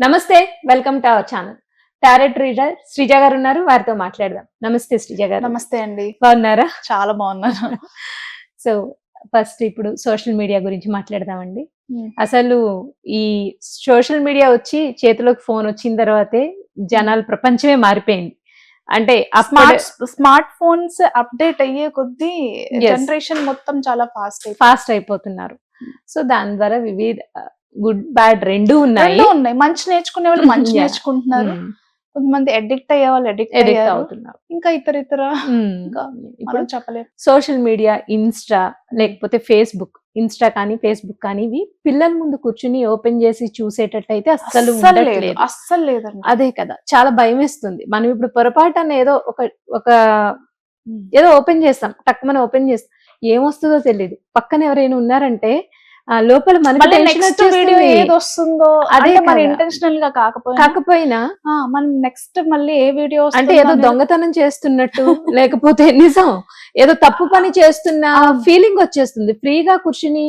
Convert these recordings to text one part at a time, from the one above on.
నమస్తే welcome to our channel. Tarot reader Sreeja గారు ఉన్నారు వారితో మాట్లాడదాం. నమస్తే శ్రీజ గారు. నమస్తే అండి. బాగున్నారా? చాలా బాగున్నాను. సో ఫస్ట్ ఇప్పుడు సోషల్ మీడియా గురించి మాట్లాడదామండి. Hmm. అసలు ఈ సోషల్ మీడియా వచ్చి చేతిలోకి ఫోన్ వచ్చిన తర్వాతే జనాల ప్రపంచమే మారిపోయింది. అంటే స్మార్ట్ స్మార్ట్ ఫోన్స్ అప్డేట్ అయ్యే కొద్దీ. జనరేషన్ మొత్తం చాలా ఫాస్ట్ ఫాస్ట్ అయిపోతున్నారు. సో దాని ద్వారా వివిధ గుడ్ బ్యాడ్ రెండు ఉన్నాయి. ఉన్నాయి. మంచి నేర్చుకునే వాళ్ళు మంచి. నేర్చుకుంటున్నారు. కొంతమంది అడిక్ట్ అయ్యే వాళ్ళు అడిక్ట్ ఎడిక్ట్ అవుతున్నారు. ఇంకా ఇతర ఇతర Hmm. ఇప్పుడు మనం చెప్పలేము సోషల్ మీడియా ఇన్స్టా లేకపోతే ఫేస్బుక్ ఇన్స్టా కానీ ఫేస్బుక్ కానీ ఇవి పిల్లల ముందు కూర్చుని ఓపెన్ చేసి చూసేటట్టయితే అస్సలు అస్సలు లేదండి. అదే కదా. చాలా భయం వేస్తుంది మనం ఇప్పుడు పొరపాటున ఏదో ఒక ఒక Hmm. ఏదో ఓపెన్ చేస్తాం. టక్కుమని ఓపెన్ చేస్తాం. ఏమొస్తుందో తెలియదు పక్కన ఎవరైనా ఉన్నారంటే లోపల మనకి నెక్స్ట్ వీడియో. ఏది వస్తుందో అదే మన. ఇంటెన్షనల్గా కాకపోయినా. కాకపోయినా? మనం నెక్స్ట్ మళ్ళీ ఏ వీడియో అంటే ఏదో దొంగతనం చేస్తున్నట్టు లేకపోతే నిజం? ఏదో తప్పు పని చేస్తున్న. ఫీలింగ్ వచ్చేస్తుంది. ఫ్రీగా కూర్చుని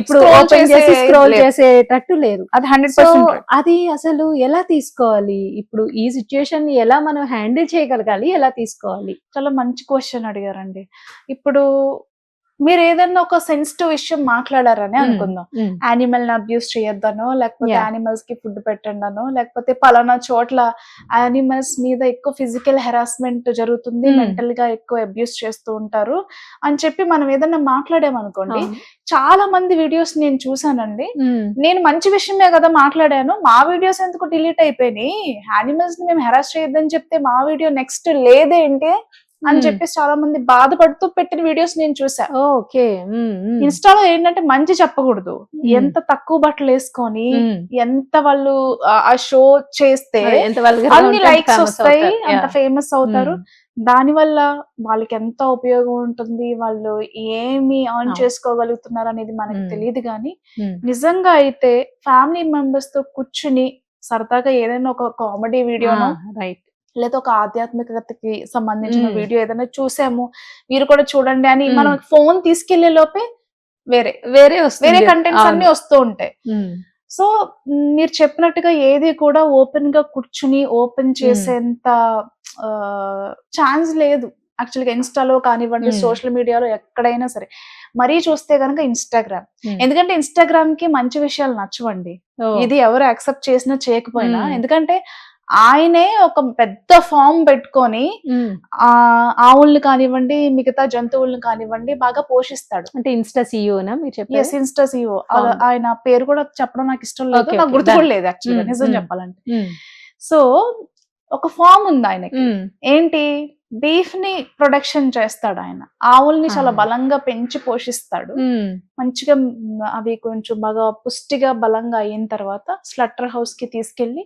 ఇప్పుడు ఓపెన్ చేసి స్క్రోల్. చేసేటట్టు లేదు. అది హండ్రెడ్ పర్సెంట్ అది అసలు ఎలా తీసుకోవాలి? ఇప్పుడు ఈ సిచ్యుయేషన్ని ఎలా మనం హ్యాండిల్ చేయగలగాలి? ఎలా తీసుకోవాలి? చాలా మంచి క్వశ్చన్ అడిగారండి. ఇప్పుడు మీరు ఏదన్నా ఒక సెన్సిటివ్ విషయం మాట్లాడారని. అనుకుందాం యానిమల్ని అబ్యూస్ చేయొద్దనో లేకపోతే. యానిమల్స్కి ఫుడ్ పెట్టండనో లేకపోతే పలానా చోట్ల యానిమల్స్ మీద ఎక్కువ ఫిజికల్ హెరాస్మెంట్ జరుగుతుంది. మెంటల్గా ఎక్కువ అబ్యూస్ చేస్తూ ఉంటారు అని చెప్పి మనం ఏదన్నా మాట్లాడామనుకోండి. చాలా మంది వీడియోస్ నేను చూసానండి నేను మంచి విషయమే కదా మాట్లాడాను మా వీడియోస్ ఎందుకు డిలీట్ అయిపోయినాయి యానిమల్స్ని మేము హెరాస్ చేయొద్దని చెప్తే మా వీడియో నెక్స్ట్ లేదేంటి అని. చెప్పేసి చాలా మంది బాధపడుతూ పెట్టిన వీడియోస్ నేను చూసా ఓకే ఇన్స్టాలో ఏంటంటే మంచి చెప్పకూడదు. ఎంత తక్కువ బట్టలు వేసుకొని. ఎంత వాళ్ళు ఆ- షో చేస్తే అన్ని లైక్స్ వస్తాయి. అంత. ఫేమస్ అవుతారు దాని వల్ల వాళ్ళకి ఎంత ఉపయోగం ఉంటుంది వాళ్ళు ఏమి అవును. చేసుకోగలుగుతున్నారు అనేది మనకి. తెలియదు కానీ నిజంగా అయితే ఫ్యామిలీ మెంబర్స్తో కూర్చుని సరదాగా ఏదైనా ఒక కామెడీ వీడియోనో రైట్ లేదా ఒక ఆధ్యాత్మికతకి సంబంధించిన. వీడియో ఏదైనా చూసాము మీరు కూడా చూడండి అని. మనం ఫోన్ తీసుకెళ్ళే లోపే వేరే వేరే వేరే కంటెంట్స్ అన్ని. వస్తూ ఉంటాయి సో మీరు చెప్పినట్టుగా ఏది కూడా ఓపెన్గా కూర్చుని ఓపెన్ చేసేంత ఛాన్స్ లేదు యాక్చువల్గా ఇన్స్టాలో కానివ్వండి. సోషల్ మీడియాలో ఎక్కడైనా సరే మరీ చూస్తే కనుక ఇన్స్టాగ్రామ్. ఎందుకంటే ఇన్స్టాగ్రామ్కి మంచి విషయాలు నచ్చవండి ఇది ఎవరు యాక్సెప్ట్ చేసినా చేయకపోయినా. ఎందుకంటే ఆయనే ఒక పెద్ద ఫామ్ పెట్టుకొని ఆవుల్ని కానివ్వండి మిగతా జంతువుల్ని కానివ్వండి బాగా పోషిస్తాడు. అంటే ఇన్స్టా సిఇఓనా మీరు చెప్పారు ఎస్ ఇన్స్టా Founder. ఆయన పేరు కూడా చెప్పడం నాకు ఇష్టం లేదు నాకు okay, గుర్తు done. కూడా లేదు యాక్చువల్గా మ్మ్, నిజం మ్మ్. చెప్పాలంటే. సో ఒక ఫామ్ ఉంది ఆయనకి. ఏంటి? బీఫ్ని ప్రొడక్షన్ చేస్తాడు ఆయన. ఆవుల్ని చాలా Ah. బలంగా పెంచి పోషిస్తాడు. మంచిగా అవి కొంచెం బాగా పుష్టిగా బలంగా అయిన తర్వాత స్లటర్ హౌస్కి తీసుకెళ్ళి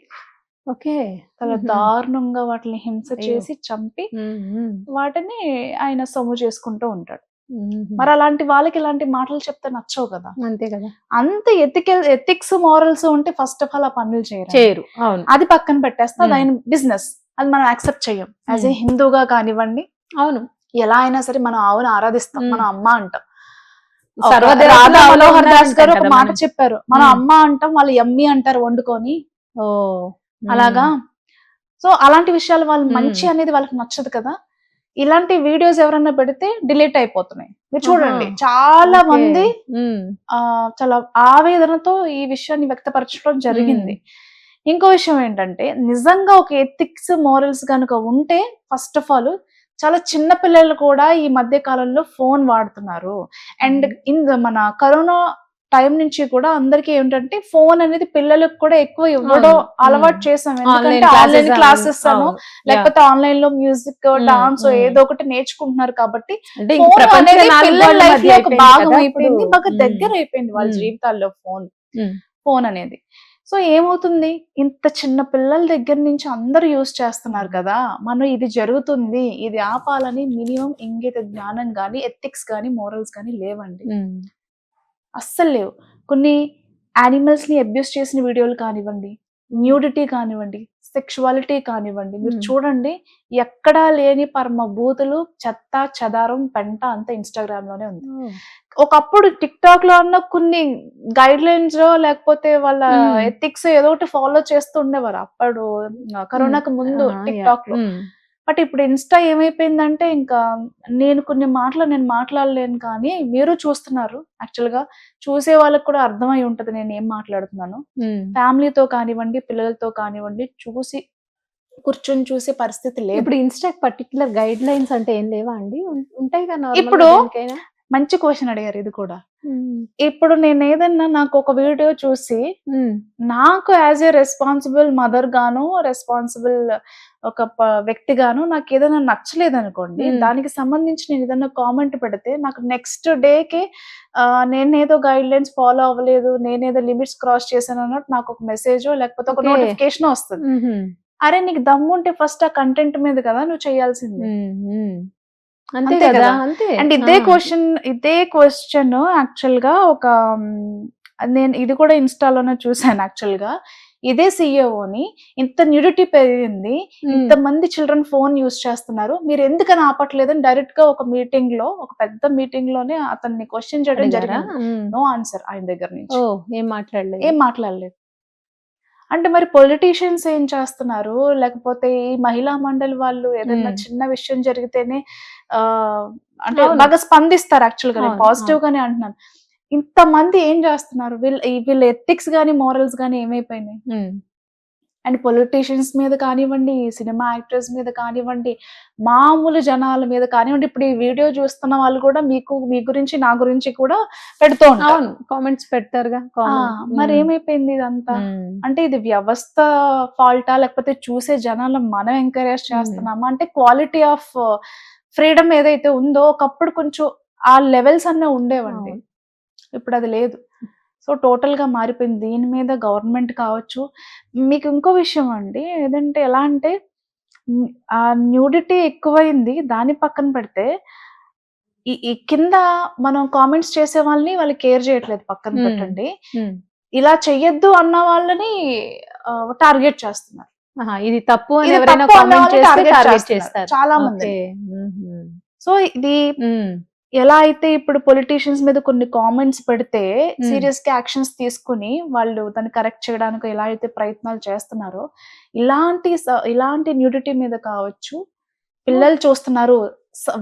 ఓకే. చాలా దారుణంగా వాటిని హింస. చేసి చంపి వాటిని ఆయన సొమ్ము చేసుకుంటూ ఉంటాడు. మరి అలాంటి వాళ్ళకి ఇలాంటి మాటలు చెప్తే నచ్చవు కదా? అంతే కదా. అంత ఎథికల్ ఎథిక్స్ మోరల్స్ ఉంటే ఫస్ట్ ఆఫ్ ఆల్ ఆ పనులు చేయరు. చేయరు. అవును. అది పక్కన పెట్టేస్తే అది. ఆయన బిజినెస్. అది మనం యాక్సెప్ట్ చెయ్యం. As a. హిందూగా కానివ్వండి అవును. ఎలా అయినా సరే మనం ఆవును ఆరాధిస్తాం. మన అమ్మ అంటాం. రాధా మనోహర్ దాస్ గారు ఒక మాట. చెప్పారు. మన. అమ్మ అంటాం వాళ్ళు ఎమ్మి అంటారు వండుకొని. ఓ. అలాగా సో అలాంటి విషయాలు వాళ్ళు. మంచి అనేది వాళ్ళకి నచ్చదు కదా ఇలాంటి వీడియోస్ ఎవరన్నా పెడితే డిలీట్ అయిపోతున్నాయి మీరు చూడండి. చాలా. మంది చాలా ఆవేదనతో ఈ విషయాన్ని వ్యక్తపరచడం జరిగింది ఇంకో విషయం ఏంటంటే నిజంగా ఒక ఎథిక్స్ మోరల్స్ కనుక ఉంటే ఫస్ట్ ఆఫ్ ఆల్ చాలా చిన్న పిల్లలు కూడా ఈ మధ్య కాలంలో ఫోన్ వాడుతున్నారు అండ్. ఇన్ మన కరోనా టైం నుంచి కూడా అందరికి ఏంటంటే ఫోన్ అనేది పిల్లలకు కూడా ఎక్కువ ఇవ్వడం. అలవాటు. చేసాం. ఎందుకంటే ఆన్లైన్ క్లాసెస్. లేకపోతే ఆన్లైన్లో మ్యూజిక్. డాన్స్. ఏదో ఒకటి నేర్చుకుంటున్నారు కాబట్టి ఒక భాగం అయిపోయింది. ఉమ్, దగ్గర అయిపోయింది వాళ్ళ. జీవితాల్లో ఫోన్. ఫోన్ అనేది. సో ఏమవుతుంది? ఇంత చిన్న పిల్లల దగ్గర నుంచి అందరూ యూజ్ చేస్తున్నారు కదా. మనం ఇది జరుగుతుంది. ఇది ఆపాలని మినిమం ఇంగిత జ్ఞానం గాని ఎథిక్స్ గాని మోరల్స్ గాని లేవండి. అస్సలు లేవు కొన్ని యానిమల్స్ని అబ్యూస్ చేసిన వీడియోలు కానివ్వండి న్యూడిటీ కానివ్వండి సెక్షువాలిటీ కానివ్వండి మీరు. చూడండి ఎక్కడా లేని పరమ బూతులు చెత్త చెదారం పెంట అంతా ఇన్స్టాగ్రామ్లోనే ఉంది ఒకప్పుడు టిక్ టాక్లో అన్న కొన్ని గైడ్ లైన్స్ లేకపోతే వాళ్ళ. ఎథిక్స్ ఏదో ఒకటి ఫాలో చేస్తూ ఉండేవారు అప్పుడు కరోనాకు ముందు టిక్. టాక్లో బట్ ఇప్పుడు ఇన్స్టా ఏమైపోయిందంటే ఇంకా నేను కొన్ని మాటలు నేను మాట్లాడలేను కానీ మీరు చూస్తున్నారు యాక్చువల్గా. చూసే వాళ్ళకి కూడా అర్థమై ఉంటది నేను ఏం మాట్లాడుతున్నాను. ఫ్యామిలీతో కానివ్వండి పిల్లలతో కానివ్వండి చూసి కూర్చొని చూసే పరిస్థితి లేదు. ఇప్పుడు ఇన్స్టాక్ పర్టికులర్ గైడ్ లైన్స్ అంటే ఏం లేవా అండి? ఉంటాయి కదా ఇప్పుడు? మంచి క్వశ్చన్ అడిగారు ఇది కూడా. ఇప్పుడు నేను ఏదన్నా నాకు ఒక వీడియో చూసి నాకు యాజ్ ఏ రెస్పాన్సిబుల్ మదర్ గాను రెస్పాన్సిబుల్ ఒక ప- వ్యక్తి గాను నాకు ఏదైనా నచ్చలేదు అనుకోండి. దానికి సంబంధించి నేను ఏదైనా కామెంట్ పెడితే నాకు నెక్స్ట్ డేకి నేనేదో గైడ్ లైన్స్ ఫాలో అవ్వలేదు నేనేదో లిమిట్స్ క్రాస్ చేశాను అన్నట్టు నాకు ఒక మెసేజ్ లేకపోతే ఒక. నోటిఫికేషన్ వస్తుంది. అరే నీకు దమ్ముంటే ఫస్ట్ ఆ కంటెంట్ మీద కదా నువ్వు చేయాల్సింది. అంతే కదా? అండ్ ఇదే క్వశ్చన్ ఇదే క్వశ్చన్ యాక్చువల్గా ఒక నేను ఇది కూడా ఇన్స్టాలోనే చూసాను యాక్చువల్గా ఇదే సిఇఓని ఇంత న్యూడిటీ పెరిగింది ఉమ్, ఇంతమంది చిల్డ్రన్ ఫోన్ యూస్ చేస్తున్నారు. మీరు ఎందుకని ఆపట్లేదని డైరెక్ట్గా ఒక మీటింగ్లో ఒక పెద్ద మీటింగ్లోనే అతన్ని క్వశ్చన్ చేయడం? జరిగింది. నో ఆన్సర్ ఆయన దగ్గర నుంచి. ఓ ఏం మాట్లాడలేదు. ఏం మాట్లాడలేదు. అంటే మరి పొలిటీషియన్స్ ఏం చేస్తున్నారు? లేకపోతే ఈ మహిళా మండలి వాళ్ళు ఏదైనా మ్మ్. చిన్న విషయం జరిగితేనే ఆ అంటే. బాగా స్పందిస్తారు యాక్చువల్గా పాజిటివ్ గానే అంటున్నాను. ఇంతమంది ఏం చేస్తున్నారు? వీళ్ళ వీళ్ళ ఎథిక్స్ గానీ మోరల్స్ గానీ ఏమైపోయినాయి? అండ్ పొలిటీషియన్స్ మీద కానివ్వండి సినిమా యాక్టర్స్ మీద కానివ్వండి మామూలు జనాల మీద కానివ్వండి ఇప్పుడు ఈ వీడియో చూస్తున్న వాళ్ళు కూడా మీకు మీ గురించి నా గురించి కూడా పెడుతూ ఉంటారు. కామెంట్స్ పెడతారుగా. మరి ఏమైపోయింది ఇదంతా? అంటే ఇది వ్యవస్థ ఫాల్టా లేకపోతే చూసే జనాలను మనం ఎంకరేజ్ చేస్తున్నామా? అంటే క్వాలిటీ ఆఫ్ ఫ్రీడమ్ ఏదైతే ఉందో ఒకప్పుడు కొంచెం ఆ లెవెల్స్ అన్నీ ఉండేవండి. ఇప్పుడు అది లేదు. సో టోటల్గా మారిపోయింది. దీని మీద గవర్నమెంట్ కావచ్చు. మీకు ఇంకో విషయం అండి. ఏదంటే ఎలా అంటే ఆ న్యూడిటీ ఎక్కువైంది. దాని పక్కన పెడితే ఈ కింద మనం కామెంట్స్ చేసే వాళ్ళని వాళ్ళు కేర్ చేయట్లేదు పక్కన. పెట్టండి. ఇలా చెయ్యొద్దు అన్న వాళ్ళని టార్గెట్ చేస్తున్నారు. ఇది తప్పు అని ఎవరైనా కామెంట్ చేస్తే టార్గెట్. చేస్తారు. చాలా మంది. సో ఇది ఎలా అయితే ఇప్పుడు పొలిటీషియన్స్ మీద కొన్ని కామెంట్స్ పెడితే. సీరియస్గా యాక్షన్స్ తీసుకుని వాళ్ళు దాన్ని కరెక్ట్ చేయడానికి ఎలా అయితే ప్రయత్నాలు చేస్తున్నారో ఇలాంటి ఇలాంటి న్యూడిటీ మీద కావచ్చు పిల్లలు చూస్తున్నారు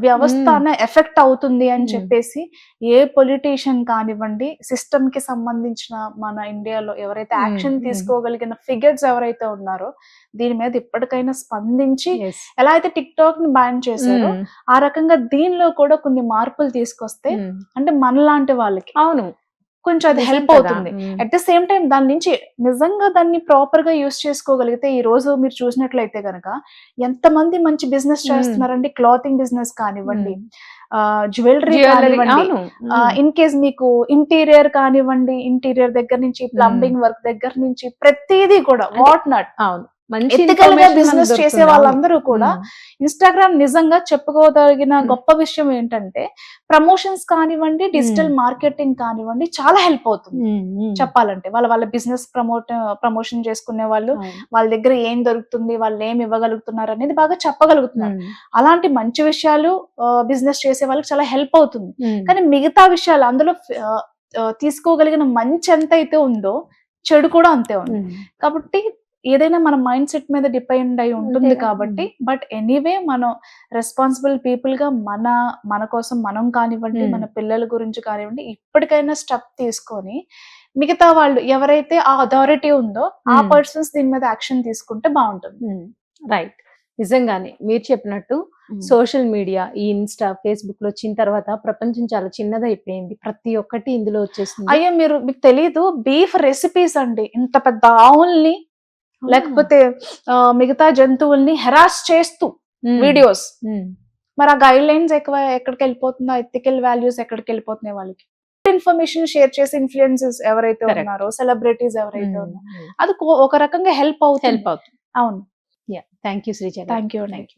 వ్యవస్థ ఎఫెక్ట్ అవుతుంది అని. చెప్పేసి ఏ పొలిటీషియన్ కానివ్వండి సిస్టమ్కి సంబంధించిన మన ఇండియాలో ఎవరైతే. యాక్షన్. తీసుకోగలిగిన ఫిగర్స్ ఎవరైతే ఉన్నారో దీని మీద ఇప్పటికైనా స్పందించి. ఎలా అయితే టిక్ టాక్ని బ్యాన్ చేశారో ఆ రకంగా దీనిలో కూడా కొన్ని మార్పులు తీసుకొస్తే. అంటే మనలాంటి వాళ్ళకి అవును కొంచెం అది హెల్ప్. అవుతుంది. అట్ ద సేమ్ టైం దాని నుంచి నిజంగా దాన్ని ప్రాపర్గా యూస్ చేసుకోగలిగితే ఈ రోజు మీరు చూసినట్లయితే గనక ఎంతమంది మంచి బిజినెస్. చేస్తున్నారండి? క్లాతింగ్ బిజినెస్ కానివ్వండి. జ్యువెలరీ కానివ్వండి ఇన్ కేస్ మీకు ఇంటీరియర్ కానివ్వండి ఇంటీరియర్ దగ్గర నుంచి ప్లంబింగ్ వర్క్ దగ్గర నుంచి ప్రతిదీ కూడా వాట్ నాట్ అవును. ఎథికల్గా information బిజినెస్ చేసే. వాళ్ళందరూ. కూడా ఇన్స్టాగ్రామ్ నిజంగా చెప్పుకోదగిన. గొప్ప విషయం ఏంటంటే ప్రమోషన్స్ కానివ్వండి డిజిటల్. మార్కెటింగ్ కానివ్వండి చాలా హెల్ప్ అవుతుంది. చెప్పాలంటే వాళ్ళ వాళ్ళ బిజినెస్ ప్రమోట్ ప్రమోషన్ చేసుకునే వాళ్ళు. వాళ్ళ దగ్గర ఏం దొరుకుతుంది వాళ్ళు ఏం ఇవ్వగలుగుతున్నారు అనేది బాగా చెప్పగలుగుతున్నారు అలాంటి మంచి విషయాలు బిజినెస్ చేసే వాళ్ళకి చాలా హెల్ప్ అవుతుంది. కానీ మిగతా విషయాలు అందులో తీసుకోగలిగిన మంచి ఎంత అయితే ఉందో చెడు కూడా అంతే ఉంది. కాబట్టి ఏదైనా మన మైండ్ సెట్ మీద డిపెండ్ అయి ఉంటుంది. కాబట్టి బట్ ఎనీవే మనం రెస్పాన్సిబుల్ పీపుల్గా మన మన కోసం మనం కానివ్వండి. మన పిల్లల గురించి కానివ్వండి ఇప్పటికైనా స్టెప్ తీసుకొని మిగతా వాళ్ళు ఎవరైతే ఆ అథారిటీ ఉందో ఆ. పర్సన్స్ దీని మీద యాక్షన్ తీసుకుంటే బాగుంటుంది. రైట్. నిజంగానే మీరు చెప్పినట్టు సోషల్ మీడియా ఈ ఇన్స్టా ఫేస్బుక్లో వచ్చిన తర్వాత ప్రపంచం చాలా చిన్నదైపోయింది. ప్రతి ఒక్కటి ఇందులో వచ్చేస్తుంది. అయ్యో మీరు మీకు తెలియదు బీఫ్ రెసిపీస్ అండి. ఇంత పెద్ద ఆవుల్ని లేకపోతే మిగతా జంతువుల్ని హెరాస్ చేస్తూ వీడియోస్ మరి ఆ గైడ్ లైన్స్ ఎక్కువ ఎక్కడికి వెళ్ళిపోతుందో ఎథికల్ వాల్యూస్ ఎక్కడికి వెళ్ళిపోతున్నాయి వాళ్ళకి? ఇన్ఫర్మేషన్ షేర్ చేసే ఇన్ఫ్లుయెన్సెస్ ఎవరైతే. ఉన్నారో సెలబ్రిటీస్ ఎవరైతే ఉన్నారో. అది ఒక రకంగా హెల్ప్ అవుతుంది. హెల్ప్ అవుతుంది. అవును. Thank you Sreeja thank you thank you